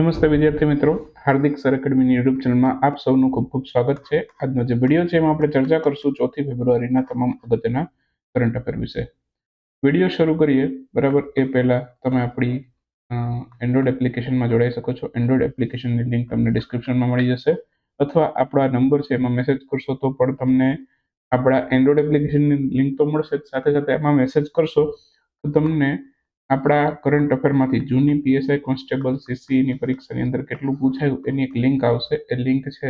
નમસ્તે વિદ્યાર્થી મિત્રો. હાર્દિક સર એકેડમીની યુટ્યુબ ચેનલમાં આપ સૌનું ખૂબ ખૂબ સ્વાગત છે. આજનો જે વીડિયો છે એમાં આપણે ચર્ચા કરશું ચોથી ફેબ્રુઆરીના તમામ અગત્યના કરંટ અફેર વિશે. વીડિયો શરૂ કરીએ. બરાબર? એ પહેલાં તમે આપણી એન્ડ્રોઈડ એપ્લિકેશનમાં જોડાઈ શકો છો. એન્ડ્રોઈડ એપ્લિકેશનની લિંક તમને ડિસ્ક્રિપ્શનમાં મળી જશે. અથવા આપણો નંબર છે એમાં મેસેજ કરશો તો પણ તમને આપણા એન્ડ્રોઇડ એપ્લિકેશનની લિંક તો મળશે જ. સાથે સાથે એમાં મેસેજ કરશો તો તમને આપણા કરંટ અફેરમાંથી જૂની પીએસઆઈ કોન્સ્ટેબલ સીસીની પરીક્ષાની અંદર કેટલું પૂછાયું એની એક લિંક આવશે. એ લિંક છે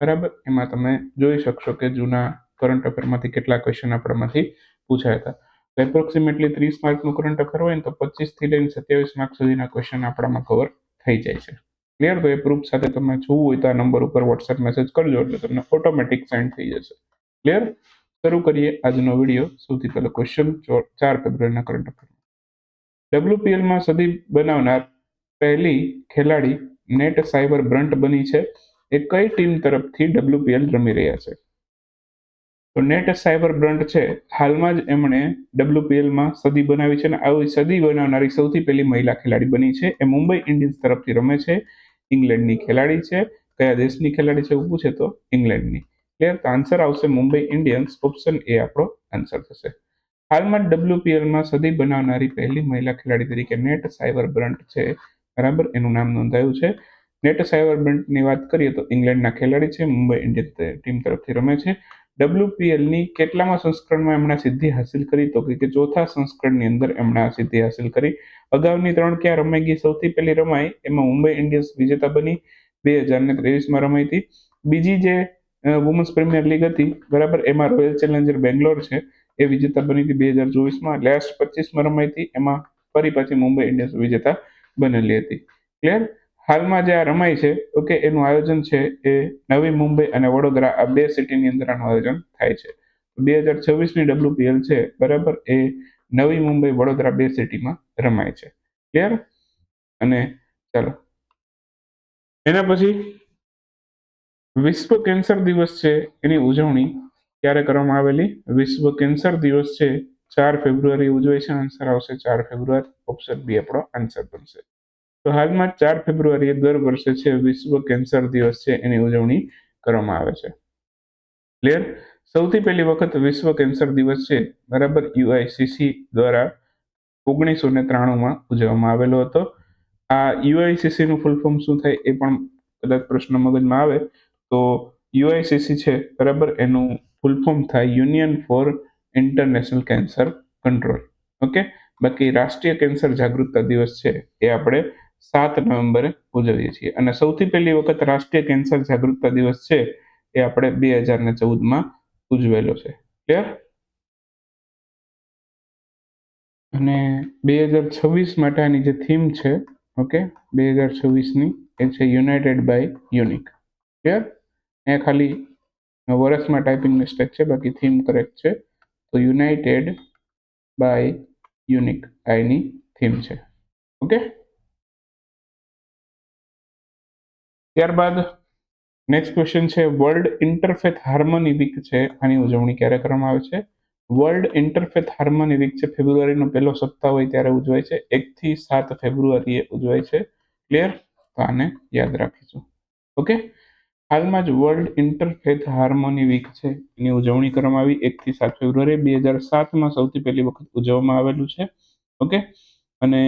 બરાબર? એમાં તમે જોઈ શકશો કે જૂના કરંટ અફેરમાંથી કેટલા ક્વેશ્ચન આપણામાંથી પૂછાયા હતા. એપ્રોક્સિમેટલી ત્રીસ માર્કનું કરંટ અફેર હોય ને તો પચીસથી લઈને સત્યાવીસ માર્ક સુધીના ક્વેશ્ચન આપણામાં કવર થઈ જાય છે. ક્લિયર તો એ પ્રૂફ સાથે તમે જોવું હોય તો આ નંબર ઉપર વોટ્સએપ મેસેજ કરજો એટલે તમને ઓટોમેટિક સેન્ડ થઈ જશે. ક્લિયર શરૂ કરીએ આજનો વીડિયો. સૌથી પહેલો ક્વેશ્ચન ચાર ફેબ્રુઆરીના કરંટ અફેર ડબ્લ્યુપીએલમાં સદી બનાવનાર પહેલી ખેલાડી નેટ સાયબર બ્રન્ટ બની છે. એ કઈ ટીમ તરફથી ડબ્લ્યુપીએલ રમી રહ્યા છે? તો નેટ સાયબર બ્રન્ટ છે. હાલમાં જ એમણે ડબ્લ્યુપીએલમાં સદી બનાવી છે અને આવી સદી બનાવનારી સૌથી પહેલી મહિલા ખેલાડી બની છે. એ મુંબઈ ઇન્ડિયન્સ તરફથી રમે છે. ઇંગ્લેન્ડની ખેલાડી છે. કયા દેશની ખેલાડી છે એવું પૂછે તો ઇંગ્લેન્ડની. ક્લિયર તો આન્સર આવશે મુંબઈ ઇન્ડિયન્સ. ઓપ્શન એ આપણો આન્સર થશે. હાલમાં ડબ્લ્યુપીએલમાં સદી બનાવનારી પહેલી મહિલા ખેલાડી તરીકે નેટ સાયબર બ્રન્ટ છે. બરાબર? એનું નામ નોંધાયું છે. નેટ સાયબર બ્રન્ટની વાત કરીએ તો ઇંગ્લેન્ડના ખેલાડી છે. મુંબઈ ઇન્ડિયન્સ ટીમ તરફથી રમે છે. ડબ્લ્યુપીએલની કેટલામાં સંસ્કરણમાં એમણે સિદ્ધિ હાસિલ કરી? તો કે ચોથા સંસ્કરણની અંદર એમણે સિદ્ધિ હાસિલ કરી. અગાઉની ત્રણ ક્યાં રમાઈ ગઈ? સૌથી પહેલી રમાઈ એમાં મુંબઈ ઇન્ડિયન્સ વિજેતા બની. બે હજાર ને ત્રેવીસમાં રમાઈ હતી. બીજી જે વુમન્સ પ્રીમિયર લીગ હતી, બરાબર? એમાં રોયલ ચેલેન્જર બેંગ્લોર છે. એ વિજેતા બની હતી બે હજાર ચોવીસમાં. લાસ્ટ પચીસમાં રમાઈ હતી. એમાં ફરી પાછી મુંબઈ ઇન્ડિયન્સ વિજેતા બનેલી હતી. ક્લિયર હાલમાં જે આ રમાય છે ઓકે એનું આયોજન છે એ નવી મુંબઈ અને વડોદરા, આ બે સિટીની અંદર આનું આયોજન થાય છે. બે હજાર છવ્વીસની ડબ્લ્યુપીએલ છે, બરાબર? એ નવી મુંબઈ, વડોદરા બે સિટીમાં રમાય છે. ક્લિયર અને ચાલો. એના પછી વિશ્વ કેન્સર દિવસ છે, એની ઉજવણી ક્યારે કરવામાં આવેલી વિશ્વ કેન્સર દિવસ છે, ચાર ફેબ્રુઆરી ઉજવાય છે, આન્સર આવશે ચાર ફેબ્રુઆરી ઓપ્શન બી આપણો આન્સર બનશે. તો હાલમાં ચાર ફેબ્રુઆરીએ દર વર્ષે છે વિશ્વ કેન્સર દિવસ છે, એની ઉજવણી કરવામાં આવે છે. ક્લિયર સૌથી પહેલી વખત વિશ્વ કેન્સર દિવસ છે, બરાબર યુઆઈસીસી દ્વારા ઓગણીસો ને ત્રાણુંમાં ઉજવવામાં આવેલો હતો. આ યુઆઈસીસીનું ફૂલ ફોર્મ શું થાય એ પણ કદાચ પ્રશ્ન મગજમાં આવે. તો યુઆઈસીસી છે, બરાબર? એનું ફૂલ ફોર્મ થાય union for international cancer control okay બાકી રાષ્ટ્રીય કેન્સર જાગૃતતા દિવસ છે એ આપણે સાત નવેમ્બરે ઉજવીએ છીએ. અને સૌથી પહેલી વખત રાષ્ટ્રીય કેન્સર જાગૃતતા દિવસ છે એ આપણે બે હજાર ને ચૌદમાં ઉજવેલો છે. ક્લિયર અને બે હજાર છવ્વીસ માટે આની જે થીમ છે ઓકે બે હજાર છવ્વીસની એ છે યુનાઇટેડ બાય યુનિક ક્લિયર એ ખાલી વર્ષમાં ટાઈપિંગ મિસ્ટેક છે, બાકી થીમ કરેક્ટ છે. તો યુનાઇટેડ બાય યુનિક આઈની થીમ છે. ઓકે ત્યારબાદ નેક્સ્ટ ક્વેશ્ચન છે વર્લ્ડ ઇન્ટરફેથ હાર્મોની વીક છે. આની ઉજવણી ક્યારે કરવામાં આવે છે? વર્લ્ડ ઇન્ટરફેથ હાર્મોની વીક છે, ફેબ્રુઆરીનો પહેલો સપ્તાહ હોય ત્યારે ઉજવાય છે. એકથી સાત ફેબ્રુઆરીએ ઉજવાય છે. ક્લિયર તો આને યાદ રાખીશું. ઓકે હાલમાં જ વર્લ્ડ ઇન્ટરફેથ હાર્મોની વીક છે. એની ઉજવણી કરવામાં આવી એકથી સાત ફેબ્રુઆરી બે હજાર સાતમાં સૌથી પહેલી વખત ઉજવવામાં આવેલું છે. ઓકે? અને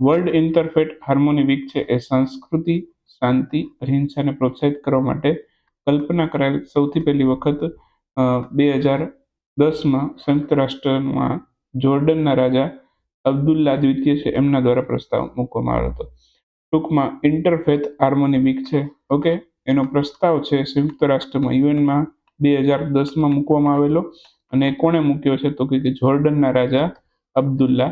વર્લ્ડ ઇન્ટરફેથ હાર્મોની વીક છે એ સંસ્કૃતિ, શાંતિ, અહિંસાને પ્રોત્સાહિત કરવા માટે કલ્પના કરાયેલ સૌથી પહેલી વખત બે હજાર દસમાં સંયુક્ત રાષ્ટ્રમાં જોર્ડનના રાજા અબ્દુલ્લા દ્વિતીય છે એમના દ્વારા પ્રસ્તાવ મૂકવામાં આવ્યો હતો. ટૂંકમાં ઇન્ટરફેથ હાર્મોની વીક છે. ઓકે? એનો પ્રસ્તાવ છે સંયુક્ત રાષ્ટ્રમાં યુએનમાં બે હજાર દસમાં મૂકવામાં આવેલો અને કોણે મૂક્યો છે તો કે જોર્ડનના રાજા અબ્દુલ્લા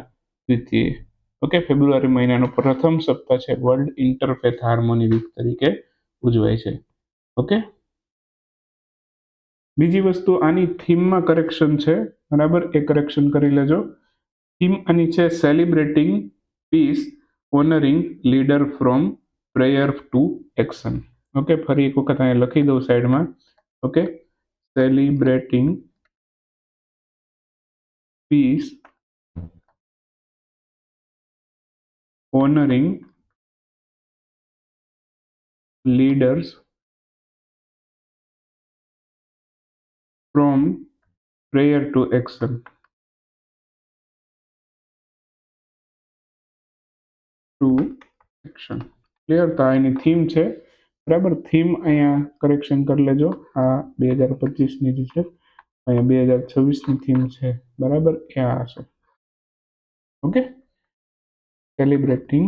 દ્વિતીય. ઓકે, ફેબ્રુઆરી મહિનાનો પ્રથમ સપ્તાહ છે, વર્લ્ડ ઇન્ટરફેથ હાર્મોની વીક તરીકે ઉજવાય છે. ઓકે? બીજી વસ્તુ આની થીમમાં કરેક્શન છે, બરાબર? એ કરેક્શન કરી લેજો. થીમ આની છે celebrating peace honouring leader from prayer to action okay ફરી એક વખત અહીંયા લખી દઉં સાઈડમાં. Okay celebrating peace honouring leaders from prayer to action. To action. Clear તો આ એની થીમ છે. બરાબર? થીમ અહીંયા કરેક્શન કરી લેજો. આ બે હજાર પચીસની જે છે, અહીંયા બે હજાર છવ્વીસની થીમ છે. બરાબર? એ આ હશે. Okay? Celebrating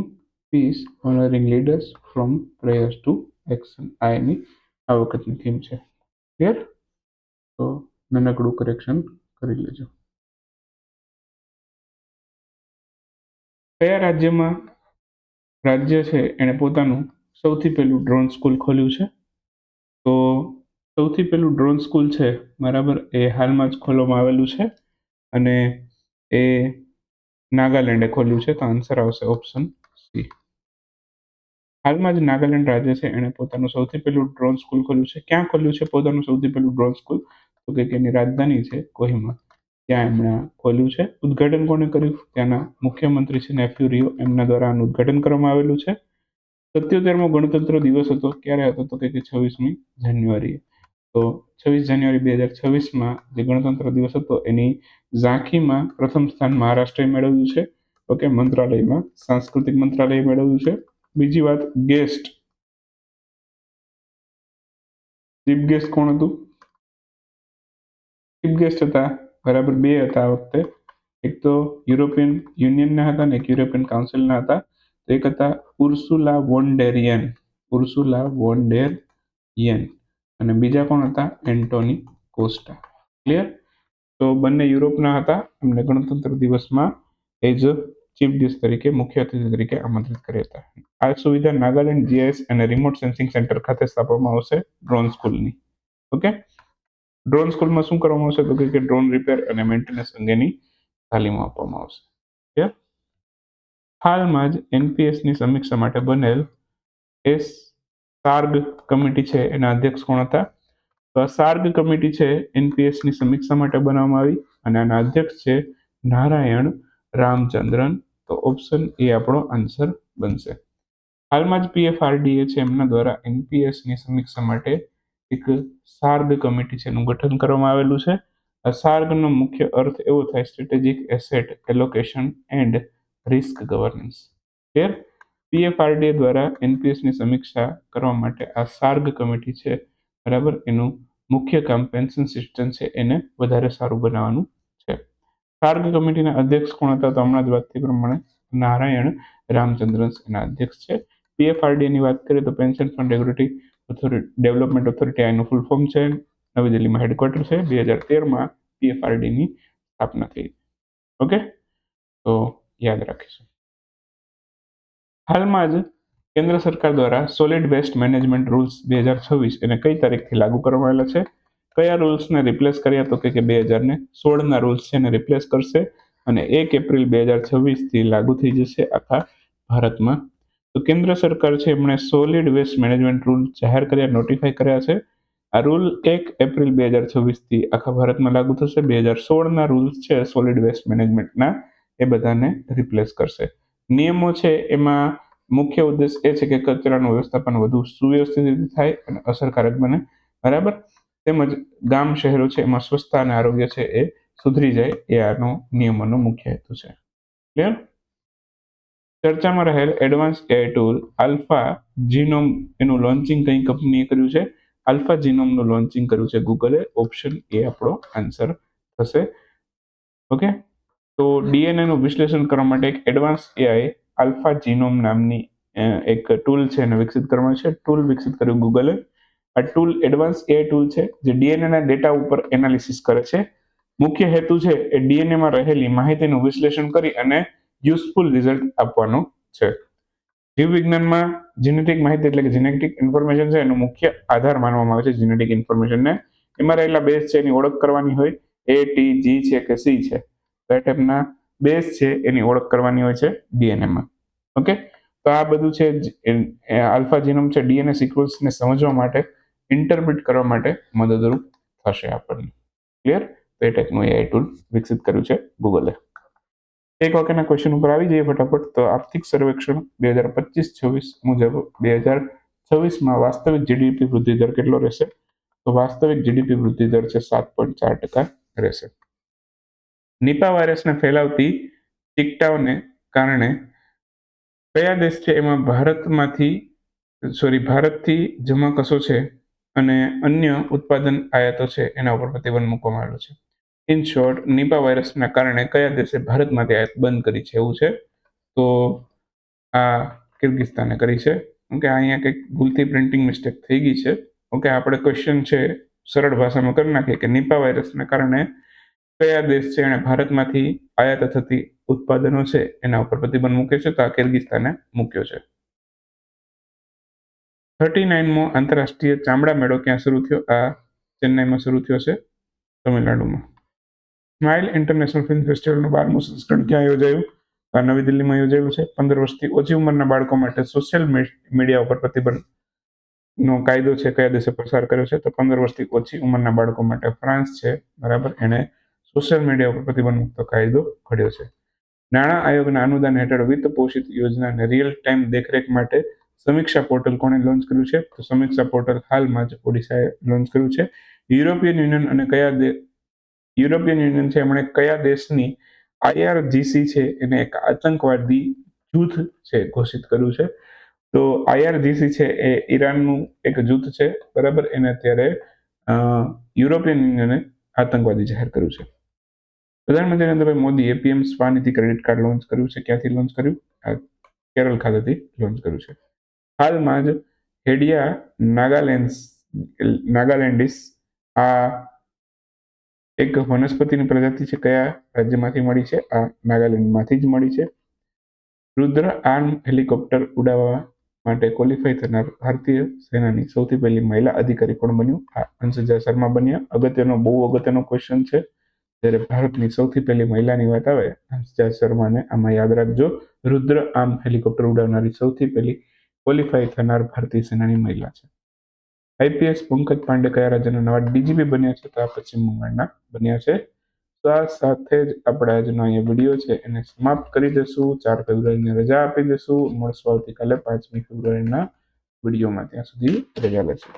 peace honouring leaders from prayers to action આ એની આ વખતની થીમ છે. ક્લિયર તો નાનકડું કરેક્શન કરી લેજો. કયા રાજ્યમાં રાજ્ય છે? એણે પોતાનું સૌથી પહેલું ડ્રોન સ્કૂલ ખોલ્યું છે. તો સૌથી પહેલું ડ્રોન સ્કૂલ છે, બરાબર, એ હાલમાં જ ખોલવામાં આવેલું છે અને એ નાગાલેન્ડે ખોલ્યું છે. તો આન્સર આવશે ઓપ્શન સી હાલમાં જ નાગાલેન્ડ રાજ્ય છે, એણે પોતાનું સૌથી પહેલું ડ્રોન સ્કૂલ ખોલ્યું છે. ક્યાં ખોલ્યું છે? પોતાનું સૌથી પહેલું ડ્રોન સ્કૂલ તો કે એની રાજધાની છે કોહિમા. ત્યાં એમણે ખોલ્યું છે. ઉદ્ઘાટન કોણે કર્યું? ત્યાંના મુખ્યમંત્રી છે, નેફ્યુ રિયો. એમના દ્વારા આનું ઉદ્ઘાટન કરવામાં આવેલું છે. સત્યોતેરમો ગણતંત્ર દિવસ હતો. ક્યારે હતો તો કે છવ્વીસમી જાન્યુઆરીએ. તો છવ્વીસ જાન્યુઆરી બે હજાર છવ્વીસમાં જે ગણતંત્ર દિવસ હતો એની ઝાંખીમાં પ્રથમ સ્થાન મહારાષ્ટ્રએ મેળવ્યું છે. ઓકે, મંત્રાલયમાં, સાંસ્કૃતિક મંત્રાલયે મેળવ્યું છે. બીજી વાત, ગેસ્ટ. ચીફ ગેસ્ટ કોણ હતું? ચીફ ગેસ્ટ હતા, બરાબર બે હતા આ વખતે. એક તો યુરોપિયન યુનિયનના હતા ને એક યુરોપિયન કાઉન્સિલના હતા. તો એક હતા ઉર્સુલા વોન્ડેરિયન ઉર્સુલા વોન્ડેરિયન. અને બીજા કોણ હતા? Antonie Costa. ક્લિયર તો બંને યુરોપના હતા. એમને ગણતંત્ર દિવસમાં એઝ ચીફ ગેસ્ટ તરીકે, મુખ્ય અતિથિ તરીકે આમંત્રિત કર્યા હતા. આ સુવિધા નાગાલેન્ડ જીએસ અને રિમોટ સેન્સિંગ સેન્ટર ખાતે સ્થાપવામાં આવશે ડ્રોન સ્કૂલની. ઓકે? ડ્રોન સ્કૂલમાં શું કરવામાં આવશે? તો કે ડ્રોન રિપેર અને મેન્ટેનન્સ અંગેની તાલીમ આપવામાં આવશે. ક્લિયર હાલમાં જ એનપીએસની સમીક્ષા માટે બનેલ એસ સાર્ગ કમિટી છે એના અધ્યક્ષ કોણ હતા? તો આ સાર્ગ કમિટી છે એનપીએસની સમીક્ષા માટે બનાવવામાં આવી અને આના અધ્યક્ષ છે નારાયણ રામચંદ્રન. તો ઓપ્શન એ આપણો આન્સર બનશે. હાલમાં જ પીએફઆરડીએ છે એમના દ્વારા એનપીએસની સમીક્ષા માટે એક સાર્ગ કમિટી છે એનું ગઠન કરવામાં આવેલું છે. આ સાર્ગનો મુખ્ય અર્થ એવો થાય strategic asset allocation and risk governance fair PFRDA દ્વારા એનપીએસની સમીક્ષા કરવા માટે આ સાર્ગ કમિટી છે, બરાબર? એનું મુખ્ય કામ પેન્શન સિસ્ટમ છે, એને વધારે સારું બનાવવાનું છે. સાર્ગ કમિટીના અધ્યક્ષ કોણ હતા તો હમણાં જ વાત થઈ પ્રમાણે નારાયણ રામચંદ્રન એના અધ્યક્ષ છે. પીએફઆરડીએની વાત કરીએ તો pension fund regulatory authority development authority આનું ફૂલ ફોર્મ છે. નવી દિલ્હીમાં હેડક્વાર્ટર છે. બે હજાર તેરમાં પીએફઆરડીની સ્થાપના થઈ. ઓકે તો યાદ રાખીશું. હાલમાં જ કેન્દ્ર સરકાર દ્વારા સોલિડ વેસ્ટ મેનેજમેન્ટ રૂલ્સ બે હજાર છવ્વીસ એને કઈ તારીખથી લાગુ કરવામાં આવેલા છે? કયા રૂલ્સને રિપ્લેસ કર્યા તો કે બે હજાર ને સોળના રૂલ્સ છે એને રિપ્લેસ કરશે અને એક એપ્રિલ બે હજાર છવ્વીસથી લાગુ થઈ જશે આખા ભારતમાં. તો કેન્દ્ર સરકાર છે એમણે સોલિડ વેસ્ટ મેનેજમેન્ટ રૂલ જાહેર કર્યા નોટિફાઈ કર્યા છે. આ રૂલ એક એપ્રિલ બે હજાર છવ્વીસથી આખા ભારતમાં લાગુ થશે. બે હજાર સોળના રૂલ્સ છે સોલિડ વેસ્ટ મેનેજમેન્ટના એ બધાને રિપ્લેસ કરશે. નિયમો છે, એમાં મુખ્ય ઉદ્દેશ એ છે કે કચરાનું વ્યવસ્થાપન વધુ સુવ્યવસ્થિત રીતે થાય અને અસરકારક બને. બરાબર? તેમજ ગામ, શહેરો છે, એમાં સ્વચ્છતા અને આરોગ્ય છે, એ સુધરી જાય એ આનો નિયમોનો મુખ્ય હેતુ છે. ક્લિયર ચર્ચામાં રહેલ advance AI tool alpha genome એનું લોન્ચિંગ કઈ કંપનીએ કર્યું છે? આલ્ફા જીનોમનું લોન્ચિંગ કર્યું છે ગૂગલે ઓપ્શન એ આપણો આન્સર થશે. ઓકે? તો ડીએનએ નું વિશ્લેષણ કરવા માટે એક એડવાન્સ એઆઈ આલ્ફા જીનોમ નામની એક ટૂલ છે એને વિકસિત કરવામાં છે. ટૂલ વિકસિત કર્યું ગૂગલે આ ટૂલ એડવાન્સ એઆઈ ટૂલ છે, જે ડીએનએના ડેટા ઉપર એનાલિસિસ કરે છે. મુખ્ય હેતુ છે એ ડીએનએમાં રહેલી માહિતીનું વિશ્લેષણ કરી અને યુઝફુલ રિઝલ્ટ આપવાનો છે. જીવ વિજ્ઞાનમાં જીનેટિક માહિતી એટલે કે જીનેટિક ઇન્ફોર્મેશન છે, એનો મુખ્ય આધાર માનવામાં આવે છે જીનેટિક ઇન્ફોર્મેશનને એમાં રહેલા બેઝ છે એની ઓળખ કરવાની હોય. એ ટી જી છે કે સી છે. તો બેઝ છે, એની ઓળખ કરવાની હોય છે ડીએનએમાં ઓકે તો આ બધું છે આલ્ફા જીનોમ છે ડીએનએ સિક્વન્સને સમજવા માટે ઇન્ટરપ્રિટ કરવા માટે મદદરૂપ થશે આપણને. ક્લિયર તો એ ટાઈપનું એઆઈ ટૂલ વિકસિત કર્યું છે ગૂગલે એક વાક્યના ક્વેશ્ચન ઉપર આવી જઈએ ફટાફટ. તો આર્થિક સર્વેક્ષણ બે હજાર પચીસ છવ્વીસ મુજબ બે હજાર છવ્વીસમાં વાસ્તવિક જીડીપી વૃદ્ધિ દર કેટલો રહેશે? તો વાસ્તવિક જીડીપી વૃદ્ધિ દર છે સાત પોઈન્ટ ચાર ટકા રહેશે. નિપા વાયરસને ફેલાવતી ચીકટાઓને કારણે કયા દેશ છે એમાં ભારતમાંથી સોરી ભારતથી જમા કસો છે અને અન્ય ઉત્પાદન આયાતો છે એના ઉપર પ્રતિબંધ મૂકવામાં આવ્યો છે. ઇન શોર્ટ નિપા વાયરસના કારણે કયા દેશે ભારતમાંથી આયાત બંધ કરી છે એવું છે? તો આ કિર્ગિસ્તાને કરી છે. ઓકે અહીંયા કંઈક ભૂલથી પ્રિન્ટિંગ મિસ્ટેક થઈ ગઈ છે. ઓકે, આપણે ક્વેશ્ચન છે સરળ ભાષામાં કરી નાખીએ કે નિપા વાયરસના કારણે કયા દેશ છે એણે ભારતમાંથી આયાત થતી ઉત્પાદનો છે એના ઉપર પ્રતિબંધ મૂક્યો છે? તો આ કિર્ગિસ્તાને મૂક્યો છે. થર્ટી નાઇનમો આંતરરાષ્ટ્રીય ચામડા મેળો ક્યાં શરૂ થયો? આ ચેન્નાઈમાં શરૂ થયો છે તમિલનાડુમાં. સ્માઇલ ઇન્ટરનેશનલ ફિલ્મ ફેસ્ટિવલનું બારમું સંસ્કરણ ક્યાં યોજાયું? આ નવી દિલ્હીમાં યોજાયું છે. પંદર વર્ષથી ઓછી ઉંમરના બાળકો માટે સોશિયલ મીડિયા ઉપર પ્રતિબંધ નો કાયદો છે કયા દેશે પસાર કર્યો છે? તો પંદર વર્ષથી ઓછી ઉંમરના બાળકો માટે ફ્રાન્સ છે. બરાબર? એણે સોશિયલ મીડિયા ઉપર પ્રતિબંધ મુક્ત કાયદો ઘડ્યો છે. નાણાં આયોગના અનુદાન હેઠળ વિત્ત પોષિત યોજનાને રિયલ ટાઈમ દેખરેખ માટે સમીક્ષા પોર્ટલ કોણે લોન્ચ કર્યું છે? તો સમીક્ષા પોર્ટલ હાલમાં જ ઓડિશાએ લોન્ચ કર્યું છે. યુરોપિયન યુનિયન અને કયા યુરોપિયન યુનિયન છે, એમણે કયા દેશની આઈઆરજીસી છે એને એક આતંકવાદી જૂથ છે ઘોષિત કર્યું છે. તો આઈઆરજીસી છે એ ઈરાનનું એક જૂથ છે, બરાબર? એને અત્યારે યુરોપિયન યુનિયને આતંકવાદી જાહેર કર્યું છે. પ્રધાનમંત્રી નરેન્દ્રભાઈ મોદીએ PM Svanidhi credit card launch કર્યું છે. ક્યાંથી લોન્ચ કર્યું? કેરળ ખાતેથી લોન્ચ કર્યું છે. હાલમાં જ હેડિયા નાગાલેન્ડ નાગાલેન્ડિસ, આ એક વનસ્પતિની પ્રજાતિ છે. કયા રાજ્યમાંથી મળી છે? આ નાગાલેન્ડમાંથી જ મળી છે. રુદ્ર આર્મ હેલિકોપ્ટર ઉડાવવા માટે ક્વોલિફાય થનાર ભારતીય સેનાની સૌથી પહેલી મહિલા અધિકારી કોણ બન્યું? આ અંશુજા શર્મા બન્યા. અગત્યનો, બહુ અગત્યનો ક્વેશ્ચન છે. જ્યારે ભારતની સૌથી પહેલી મહિલાની વાત આવે હંસજા શર્માને આમાં યાદ રાખજો. રુદ્ર આમ હેલિકોપ્ટર ઉડાવનારી સૌથી પહેલી ક્વોલિફાય થનાર ભારતીય સેનાની મહિલા છે. આઈપીએસ પંકજ પાંડે કયા રાજ્યના નવા ડીજીપી બન્યા છે તો આ પશ્ચિમ બંગાળના બન્યા છે. તો આ સાથે જ આપણે આજનો અહીંયા વીડિયો છે, એને સમાપ્ત કરી દઈશું. ચાર ફેબ્રુઆરીને રજા આપી દઈશું. મળશું આવતીકાલે પાંચમી ફેબ્રુઆરીના વિડીયોમાં. ત્યાં સુધી રજા લેશું